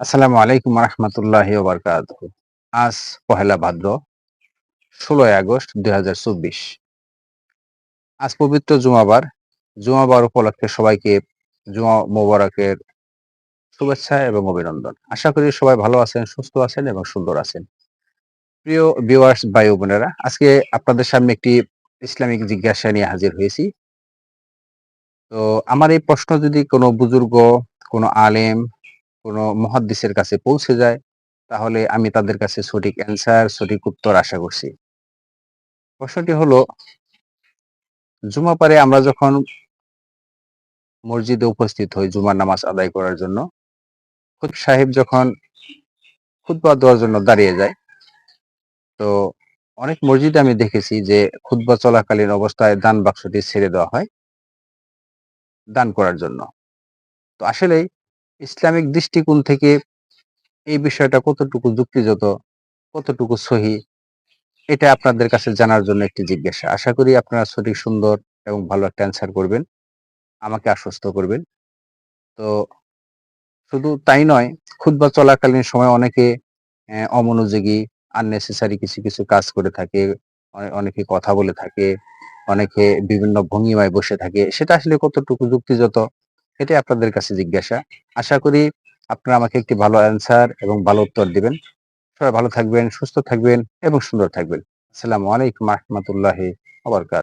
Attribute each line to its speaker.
Speaker 1: আসসালামু আলাইকুম রহমতুল্লাহ বারকাত আজ পহেলা ভাদ্র, ষোলোই আগস্ট দুই হাজার চব্বিশ। আজ পবিত্র জুমাবার। জুমাবার উপলক্ষে সবাইকে জুমা মোবারকের শুভেচ্ছা এবং অভিনন্দন। আশা করি সবাই ভালো আছেন, সুস্থ আছেন এবং সুন্দর আছেন। প্রিয় ভিউয়ার্স ভাই বোনেরা, আজকে আপনাদের সামনে একটি ইসলামিক জিজ্ঞাসা নিয়ে হাজির হয়েছি। তো আমার এই প্রশ্ন যদি কোনো বুজুর্গ, কোনো আলেম কোনো মহাদ্দিসের কাছে পৌঁছে যায়, তাহলে আমি তাদের কাছে সঠিক অ্যান্সার সঠিক উত্তর আশা করছি। প্রশ্নটি হলো জুমা পারে আমরা যখন মসজিদে উপস্থিত হই জুমার নামাজ আদায় করার জন্য খুদ সাহেব যখন খুতবা দেওয়ার জন্য দাঁড়িয়ে যায়, তো অনেক মসজিদে আমি দেখেছি যে খুতবা চলাকালীন অবস্থায় দান বাক্সটি ছেড়ে দেওয়া হয়, দান করার জন্য। তো আসলেই ইসলামিক দৃষ্টিকোণ থেকে এই বিষয়টা কতটুকু যুক্তিযত কতটুকু সহি, এটা আপনাদের কাছে জানার জন্য একটি জিজ্ঞাসা। আশা করি আপনারা সঠিক, সুন্দর এবং ভালো একটা অ্যান্সার করবেন, আমাকে আশ্বস্ত করবেন। তো শুধু তাই নয়, খুতবা চলাকালীন সময় অনেকে অমনোযোগী আননেসেসারি কিছু কিছু কাজ করে থাকে অনেকে কথা বলে থাকে, অনেকে বিভিন্ন ভঙ্গিমায় বসে থাকে। সেটা আসলে কতটুকু যুক্তিযুক্ত এটাই আপনাদের কাছে জিজ্ঞাসা। আশা করি আপনারা আমাকে একটি ভালো অ্যান্সার এবং ভালো উত্তর দিবেন। সবাই ভালো থাকবেন, সুস্থ থাকবেন এবং সুন্দর থাকবেন। আসসালামু আলাইকুম রহমতুল্লাহ আবরকাত